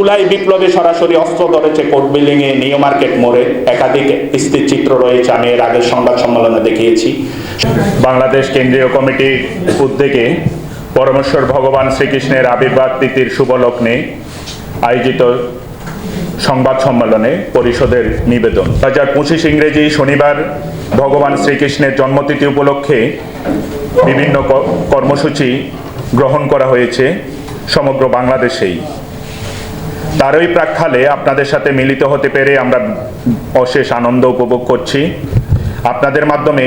জুলাই বিপ্লবে সরাসরি অস্ত্র ধরেছে কোর্ট বিল্ডিং এ নিউ মার্কেট মোড়ে। একাধিক স্থির চিত্র রয়েছে, আমি এর আগের সংবাদ সম্মেলনে দেখিয়েছি। বাংলাদেশ কেন্দ্রীয় কমিটির উদ্যোগে পরমেশ্বর ভগবান শ্রীকৃষ্ণের আবির্ভাব তিথির শুভ লগ্নে আয়োজিত সংবাদ সম্মেলনে পরিষদের নিবেদন। দু হাজার পঁচিশ ইংরেজি শনিবার ভগবান শ্রীকৃষ্ণের জন্মতিথি উপলক্ষে বিভিন্ন কর্মসূচি গ্রহণ করা হয়েছে সমগ্র বাংলাদেশেই। তারই প্রাক্ষালে আপনাদের সাথে মিলিত হতে পেরে আমরা অশেষ আনন্দ উপভোগ করছি। আপনাদের মাধ্যমে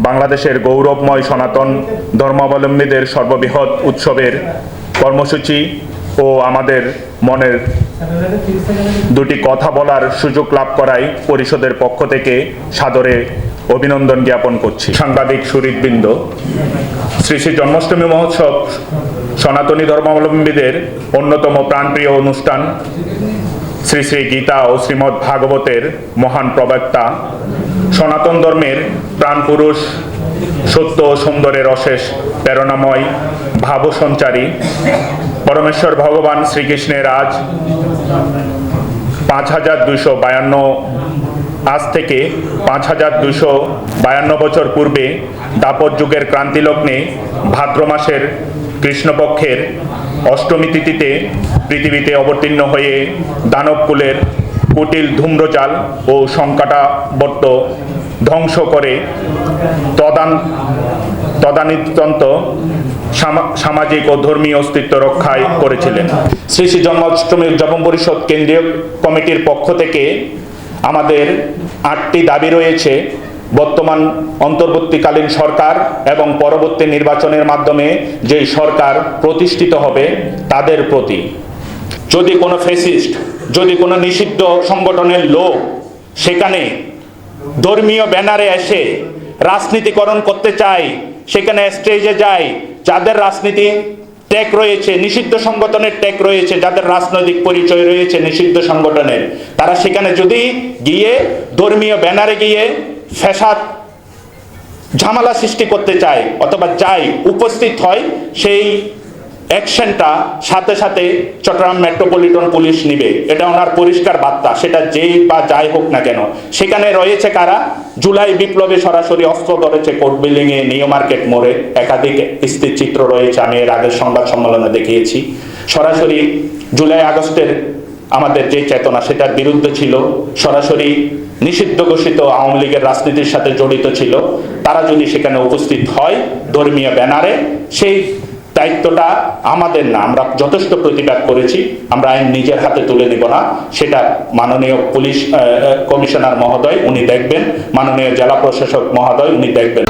বাংলাদেশের গৌরবময় সনাতন ধর্মাবলম্বীদের সর্ববৃহৎ উৎসবের কর্মসূচি ও আমাদের মনের দুটি কথা বলার সুযোগ লাভ করায় পরিষদের পক্ষ থেকে সাদরে অভিনন্দন জ্ঞাপন করছি। সাংবাদিক সুরিতবৃন্দ শ্রী শ্রী জন্মাষ্টমী মহোৎসব সনাতনী ধর্মাবলম্বীদের অন্যতম প্রাণপ্রিয় অনুষ্ঠান। শ্রী শ্রী গীতা ও শ্রীমদ্ ভাগবতের মহান প্রবক্তা। সনাতন ধর্মের প্রাণপুরুষ সত্য ও সুন্দরের অশেষ প্রেরণাময় ভাবসঞ্চারী। পরমেশ্বর ভগবান শ্রীকৃষ্ণের আজ পাঁচ হাজার দুশো বায়ান্ন। আজ থেকে পাঁচ হাজার দুশো বায়ান্ন বছর পূর্বে দাপর যুগের ক্রান্তিলগ্নে ভাদ্র মাসের কৃষ্ণপক্ষের অষ্টমী তিথিতে পৃথিবীতে অবতীর্ণ হয়ে দানবকুলের কুটিল ধূম্রজাল ও সংকটাবর্ত ধ্বংস করে তদান তদানীতন্ত সামা- সামাজিক ও ধর্মীয় অস্তিত্ব রক্ষায় করেছিলেন। শ্রী শ্রী জন্মাষ্টমী উদযাপন পরিষদ কেন্দ্রীয় কমিটির পক্ষ থেকে আমাদের আটটি দাবি রয়েছে। বর্তমান অন্তর্বর্তীকালীন সরকার এবং পরবর্তী নির্বাচনের মাধ্যমে যেই সরকার প্রতিষ্ঠিত হবে, তাদের প্রতি। যদি কোনো ফেসিস্ট, যদি কোনো নিষিদ্ধ সংগঠনের লোক সেখানে ধর্মীয় ব্যানারে এসে রাজনীতিকরণ করতে চায় সেখানে স্টেজে যায় যাদের রাজনীতি ট্যাগ রয়েছে, নিষিদ্ধ সংগঠনের ট্যাগ রয়েছে, যাদের রাজনৈতিক পরিচয় রয়েছে নিষিদ্ধ সংগঠনের, তারা সেখানে যদি গিয়ে ধর্মীয় ব্যানারে গিয়ে ফ্যাসাদ ঝামেলা সৃষ্টি করতে চায় অথবা যাই উপস্থিত হয়, সেই অ্যাকশনটা সাথে সাথে চট্টগ্রাম মেট্রোপলিটন পুলিশ নিবে। এটা ওনার পরিষ্কার বার্তা। সেটা যেই বা যাই হোক না কেন। সেখানে রয়েছে কারা? জুলাই বিপ্লবে সরাসরি অস্ত্র ধরেছে কোর্ট বিল্ডিং এ নিউ মার্কেট মোড়ে। একাধিক স্থির চিত্র রয়েছে। আমি এর আগের সংবাদ সম্মেলনে দেখিয়েছি। সরাসরি জুলাই আগস্টের আমাদের যে চেতনা, সেটার বিরুদ্ধে ছিল। সরাসরি নিষিদ্ধ ঘোষিত আওয়ামী লীগের রাজনীতির সাথে জড়িত ছিল। তারা যদি সেখানে উপস্থিত হয়, ধর্মীয় ব্যানারে, সেই দায়িত্বটা আমাদের না। আমরা যথেষ্ট প্রতিবাদ করেছি, আমরা আইন নিজের হাতে তুলে নিব না। সেটা মাননীয় পুলিশ কমিশনার মহোদয়, উনি দেখবেন। মাননীয় জেলা প্রশাসক মহোদয়, উনি দেখবেন।